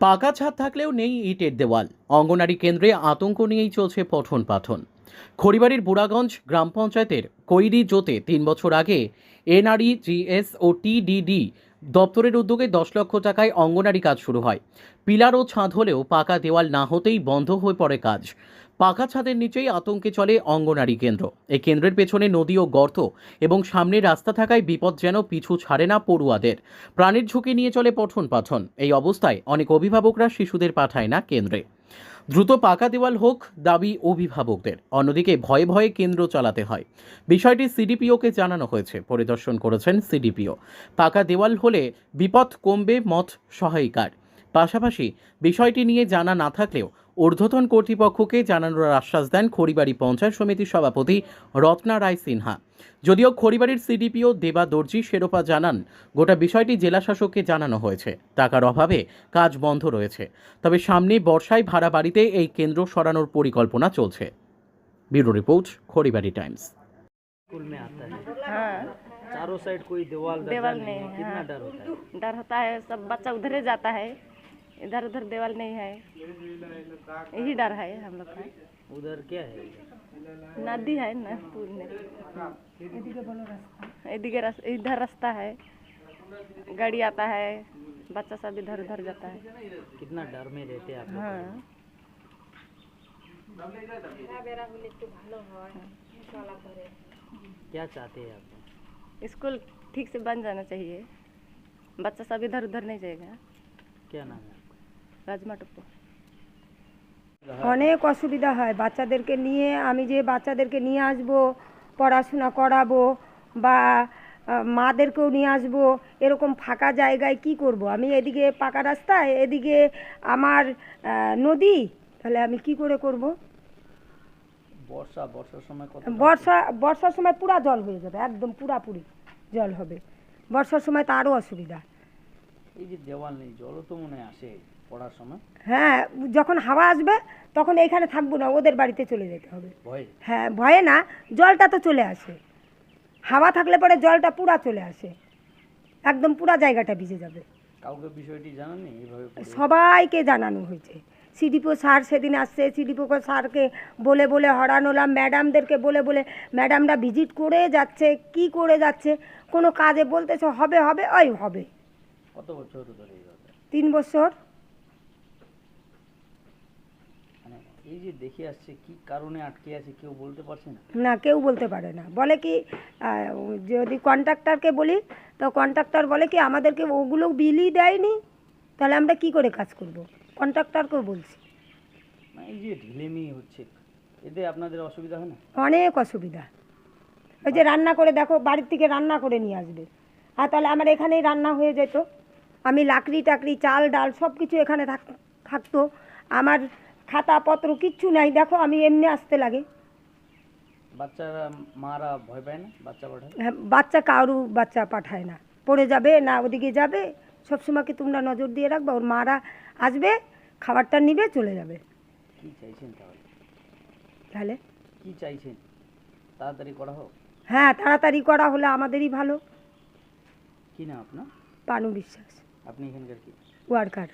পাকা ছাদ থাকলেও নেই ইটের দেওয়াল। অঙ্গনারী কেন্দ্রে আতঙ্ক নিয়েই চলছে পঠন পাঠন খড়িবাড়ির বুড়াগঞ্জ গ্রাম পঞ্চায়েতের কৈরি জোতে তিন বছর আগে এনআরই, জিএস ও টিডিডি দপ্তরের উদ্যোগে দশ লক্ষ টাকায় অঙ্গনারী কাজ শুরু হয়। পিলার ও ছাদ হলেও পাকা দেওয়াল না হতেই বন্ধ হয়ে পড়ে কাজ। পাকা ছাদের নিচেই আতঙ্কে চলে অঙ্গনারী কেন্দ্র। এই কেন্দ্রের পেছনে নদী ও গর্ত এবং সামনে রাস্তা থাকায় বিপদ যেন পিছু ছাড়ে না পড়ুয়াদের। প্রাণের ঝুঁকি নিয়ে চলে পঠন পাঠন। এই অবস্থায় অনেক অভিভাবকরা শিশুদের পাঠায় না কেন্দ্রে। দ্রুত পাকা দেওয়াল হোক, দাবি অভিভাবকদের। অন্যদিকে ভয়ে ভয়ে কেন্দ্র চালাতে হয়। বিষয়টি সিডিপিওকে জানানো হয়েছে। পরিদর্শন করেছেন সিডিপিও। পাকা দেওয়াল হলে বিপদ কমবে মত সহায়িকার। পাশাপাশি বিষয়টি নিয়ে জানা না থাকলেও ঊর্ধ্বতন কর্তৃপক্ষকে জানানোর আশ্বাস দেন খড়িবাড়ি পঞ্চায়েত সমিতির সভাপতি রত্না রায় সিনহা যদিও খড়িবাড়ির সিডিপিও দেবা দর্জি শেরোপা জানান গোটা বিষয়টি জেলা শাসককে জানানো হয়েছে টাকার অভাবে কাজ বন্ধ রয়েছে তবে সামনে বর্ষায় ভাড়া বাড়িতে এই কেন্দ্র সরানোর পরিকল্পনা চলছে bureau report Kharibari Times school में आता है हाँ चारों साइड कोई दीवार दरवाजा देवाल नहीं है नहीं है, कितना हाँ। डर होता है डर होता है सब बच्चा उधर ही जाता है इधर उधर देवाल नहीं है। यही डर है हम लोग का। उधर क्या है? नदी है ना में इधर रास्ता है। गाड़ी आता है बच्चा सब इधर उधर जाता है। कितना डर में रहते हैं आप हाँ। क्या चाहते हैं आप स्कूल ठीक से बन जाना चाहिए। बच्चा सब इधर उधर नहीं जाएगा। क्या नाम है? হ্যাঁ। অনেক অসুবিধা হয় বাচ্চাদেরকে নিয়ে আমি যে বাচ্চাদেরকে নিয়ে আসব পড়াশোনা করাবো বা মাদেরকেও নিয়ে আসব এরকম ফাঁকা জায়গায় কি করব? আমি এদিকে পাকা রাস্তায় এদিকে আমার নদী তাহলে আমি কি করে করব? বর্ষা বর্ষার সময় বর্ষা বর্ষার সময় পুরা জল হয়ে যাবে একদম পুরাপুরি জল হবে। বর্ষার সময় তো আরও অসুবিধা। এই যে দেওয়াল নেই জলও তো মনে আসে পড়ার সময়। হ্যাঁ যখন হাওয়া আসবে তখন এইখানে থাকব না ওদের বাড়িতে চলে যেতে হবে। ভয়? হ্যাঁ ভয়ে না জলটা তো চলে আসে। হাওয়া থাকলে পরে জলটা পুরা চলে আসে। একদম পুরা জায়গাটা ভিজে যাবে। কাউকে বিষয়টি জানান সবাইকে জানানো হয়েছে। সিডিপো স্যার সেদিন আসছে সিডিপো স্যারকে বলে বলে হরান হলাম ম্যাডামদেরকে বলে বলে ম্যাডামরা ভিজিট করে যাচ্ছে কি করে যাচ্ছে কোনো কাজে বলতেছে হবে হবে ওই হবে। কত বছর ধরে তিন বছর। মানে এই যে দেখে আসছে কি কারণে আটকে আছে কেউ বলতে পারছে না? না কেউ বলতে পারে না। বলে কি যদি কন্ট্রাক্টরকে বলি তো কন্ট্রাক্টর বলে কি আমাদেরকে ওগুলো বিলই দেয়নি তাহলে আমরা কি করে কাজ করব? কন্ট্রাক্টরকেও বলছি। মানে এই যে ঢিলেমি হচ্ছে এতে আপনাদের অসুবিধা হয় না? অনেক অসুবিধা। ওই যে রান্না করে দেখো বাড়ির থেকে রান্না করে নিয়ে আসবে। আর তাহলে আমার এখানেই রান্না হয়ে যেত। আমি লাকড়ি টাকড়ি চাল ডাল সব কিছু এখানে থাক থাকতো। আমার খাতাপত্র কিচ্ছু নাই দেখো আমি এমনি আসতে লাগে। বাচ্চারা মারা ভয় পায় না? বাচ্চা পাঠায়? হ্যাঁ, বাচ্চা কারু বাচ্চা পাঠায় না। পড়ে যাবে না ওদিকে যাবে সবসময় কি তোমরা নজর দিয়ে রাখবে? ওর মারা আসবে খাবারটা নিবে চলে যাবে। কি চাইছেন তাহলে? তাহলে? কি চাইছেন? তাড়াতাড়ি করা হোক? হ্যাঁ তাড়াতাড়ি করা হলে আমাদেরই ভালো। কি না আপনার? পানু বিশ্বাস। আপনি এখানকার কি? ওয়ার্কার।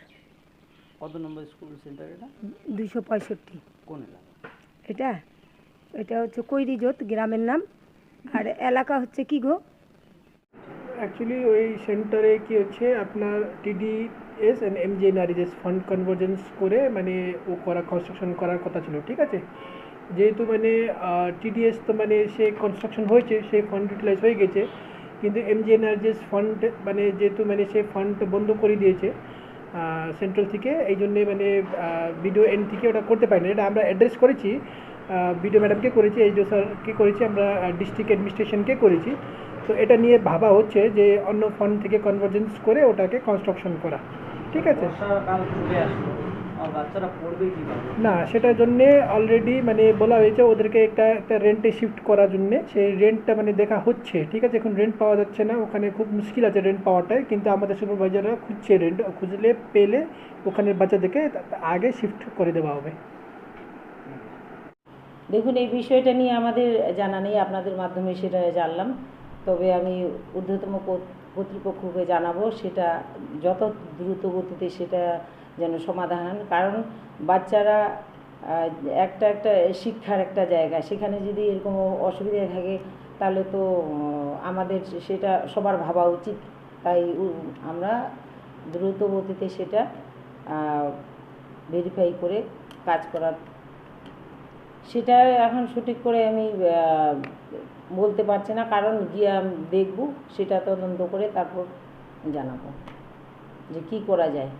কত নম্বর স্কুল সেন্টার এটা? দুইশো পঁয়ষট্টি। কোন এলাকা? এটা? এটা হচ্ছে কৈরিজোত গ্রামের নাম। আর এলাকা হচ্ছে কি গো? অ্যাকচুয়ালি ওই সেন্টারে কি হচ্ছে আপনার TDS and TDS and MGNREGS fund convergence করে মানে ও করা কনস্ট্রাকশন করার কথা ছিল ঠিক আছে? যেহেতু মানে টিডিএস তো মানে সে কনস্ট্রাকশন হয়েছে সেই ফান্ড ইউটিলাইজ হয়ে গেছে। কিন্তু এমজিএনআরএস ফান্ড মানে যেহেতু মানে সে ফান্ড বন্ধ করে দিয়েছে সেন্ট্রাল থেকে, এই জন্যে মানে বিডিও এন থেকে ওটা করতে পারি না এটা আমরা অ্যাড্রেস করেছি বিডিও ম্যাডামকে করেছি এইচও স্যারকে করেছি, আমরা ডিস্ট্রিক্ট অ্যাডমিনিস্ট্রেশনকে করেছি। তো এটা নিয়ে ভাবা হচ্ছে যে অন্য ফান্ড থেকে কনভার্জেন্স করে ওটাকে কনস্ট্রাকশন করা। ঠিক আছে? না সেটার জন্যে অলরেডি মানে বলা হয়েছে ওদেরকে একটা একটা রেন্টে শিফট করার জন্যে। সেই রেন্টটা মানে দেখা হচ্ছে ঠিক আছে? এখন রেন্ট পাওয়া যাচ্ছে না ওখানে খুব মুশকিল আছে রেন্ট পাওয়াটাই। কিন্তু আমাদের সুপারভাইজাররা খুঁজছে রেন্ট খুঁজলে পেলে ওখানের বাচ্চাদেরকে আগে শিফট করে দেওয়া হবে। দেখুন এই বিষয়টা নিয়ে আমাদের জানা নেই আপনাদের মাধ্যমে সেটা জানলাম। তবে আমি ঊর্ধ্বতম কর্তৃপক্ষকে জানাব, সেটা যত দ্রুত গতিতে সেটা যেন সমাধান। কারণ বাচ্চারা একটা একটা শিক্ষার একটা জায়গা, সেখানে যদি এরকম অসুবিধা থাকে, তাহলে তো আমাদের সেটা সবার ভাবা উচিত তাই আমরা দ্রুত গতিতে সেটা ভেরিফাই করে কাজ করার সেটা এখন সঠিক করে আমি বলতে পারছি না। কারণ গিয়ে দেখব, সেটা তদন্ত করে তারপর জানাব যে কি করা যায়।